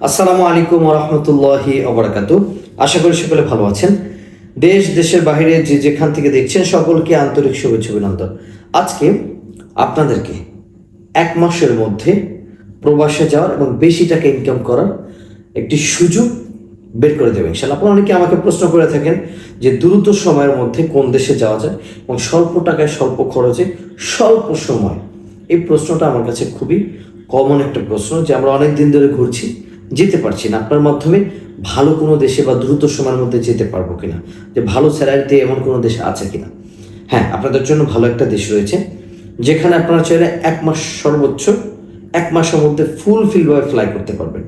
আসসালামু আলাইকুম রহমতুল্লাহি অবরাকাতু আশা করি সকলে ভালো আছেন। দেশ, দেশের বাইরে যে যেখান থেকে দেখছেন সকলকে আন্তরিক শুভেচ্ছা অভিনন্দন। আজকে আপনাদেরকে এক মাসের মধ্যে প্রবাসে যাওয়ার এবং বেশি টাকা ইনকাম করার একটি সুযোগ বের করে দেবেন। ইনশাল্লাহ আপনারা অনেকে আমাকে প্রশ্ন করে থাকেন যে দ্রুত সময়ের মধ্যে কোন দেশে যাওয়া যায় এবং স্বল্প টাকায়, স্বল্প খরচে, স্বল্প সময়। এই প্রশ্নটা আমার কাছে খুবই কমন একটা প্রশ্ন যে আমরা অনেক দিন ধরে ঘুরছি। যেতে পারছি না। আপনার মাধ্যমে ভালো কোনো দেশে বা দ্রুত সময়ের মধ্যে যেতে পারব কিনা? যে ভালো স্যালারিতে এমন কোনো দেশ আছে কিনা? হ্যাঁ আপনাদের জন্য ভালো একটা দেশ রয়েছে, যেখানে আপনারা চাইলে এক মাস সর্বোচ্চ, এক মাসের মধ্যে ফুল ফিল্ডভাবে ফ্লাই করতে পারবেন।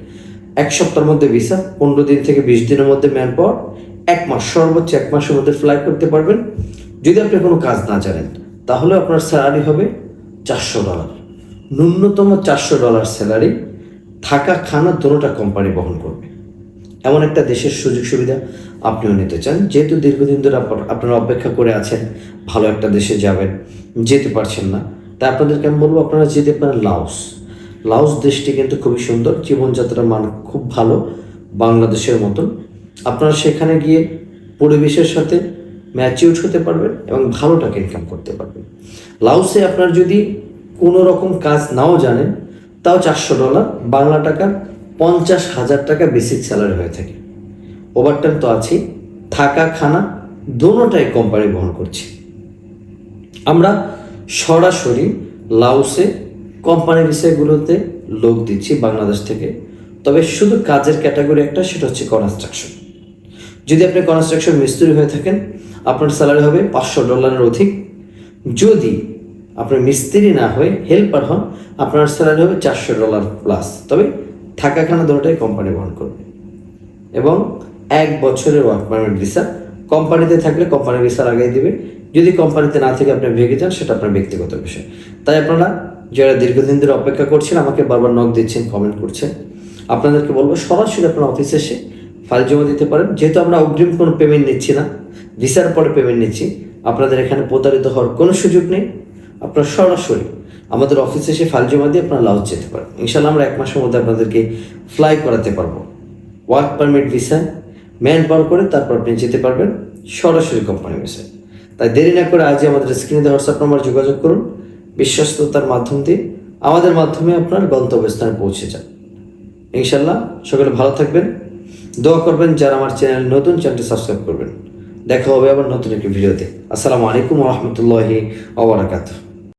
এক সপ্তাহের মধ্যে ভিসা পনেরো দিন থেকে বিশ দিনের মধ্যে ম্যান পাওয়ার, এক মাস সর্বোচ্চ এক মাসের মধ্যে ফ্লাই করতে পারবেন। যদি আপনি কোনো কাজ না জানেন, তাহলে আপনার স্যালারি হবে চারশো ডলার। ন্যূনতম চারশো ডলার স্যালারি থাকা খানা দুটোটা কোম্পানি বহন করবে। এমন একটা দেশের সুযোগ সুবিধা আপনিও নিতে চান, যেহেতু দীর্ঘদিন ধরে আপ- আপনারা অপেক্ষা করে আছেন, ভালো একটা দেশে যাবেন, যেতে পারছেন না। তাই আপনাদেরকে আমি বলব, আপনারা যেতে পারেন লাউস লাউস দেশটি কিন্তু খুবই সুন্দর, জীবনযাত্রার মান খুব ভালো, বাংলাদেশের মতন। আপনারা সেখানে গিয়ে পরিবেশের সাথে ম্যাচিউর হতে পারবেন এবং ভালো টাকা ইনকাম করতে পারবেন। লাউসে আপনার যদি কোনো রকম কাজ নাও জানেন তাও চারশো ডলার, বাংলা টাকা পঞ্চাশ হাজার টাকা বেসিক স্যালারি হয়ে থাকে। ওভারটাইম তো আছেই, থাকা, খানা দোনোটাই কোম্পানি বহন করছে। আমরা সরাসরি লাউসে কোম্পানি বিষয়গুলোতে লোক দিচ্ছি বাংলাদেশ থেকে। তবে শুধু কাজের ক্যাটাগরি একটা, সেটা হচ্ছে কনস্ট্রাকশন যদি আপনি কনস্ট্রাকশন মিস্ত্রি হয়ে থাকেন, আপনার স্যালারি হবে পাঁচশো ডলারের অধিক। যদি আপনি মিস্ত্রি না হয়ে হেল্পার হন, আপনার স্যালারি হবে চারশো ডলার প্লাস তবে থাকা খানা দুটোটাই কোম্পানি বহন করবে। এবং এক বছরের ওয়ার্ক পারমিট ভিসা কোম্পানিতে থাকলে কোম্পানি ভিসা লাগাই দেবে। যদি কোম্পানিতে না থেকে আপনি ভেগে যান, সেটা আপনার ব্যক্তিগত বিষয়। তাই আপনারা যারা দীর্ঘদিন ধরে অপেক্ষা করছেন, আমাকে বারবার নক দিচ্ছেন কমেন্ট করছেন। আপনাদেরকে বলব, সরাসরি আপনার অফিসে এসে ফাইল জমা দিতে পারেন। যেহেতু আমরা অগ্রিম কোনো পেমেন্ট নিচ্ছি না ভিসার পরে পেমেন্ট নিচ্ছি, আপনাদের এখানে প্রতারিত হওয়ার কোনো সুযোগ নেই। আপনারা সরাসরি আমাদের অফিসে এসে ফাইল জমা দিয়ে আপনারা লাউজ যেতে পারেন। ইনশাল্লাহ আমরা এক মাসের মধ্যে আপনাদেরকে ফ্লাই করাতে পারব। Work permit visa man power করে তারপর আপনি যেতে পারবেন সরাসরি কোম্পানি ভিসায় তাই দেরি না করে আজই আমাদের স্ক্রিনে হোয়াটসঅ্যাপ নাম্বার যোগাযোগ করুন, বিশ্বস্ততার মাধ্যম দিয়ে আমাদের মাধ্যমে আপনার গন্তব্যস্থানে পৌঁছে যান। ইনশাল্লাহ সকলে ভালো থাকবেন। দোয়া করবেন যারা আমার চ্যানেল নতুন চ্যানেলটি সাবস্ক্রাইব করবেন। দেখা হবে আবার নতুন একটি ভিডিওতে আসসালামু আলাইকুম রহমতুল্লাহি ওবরাকাতুহ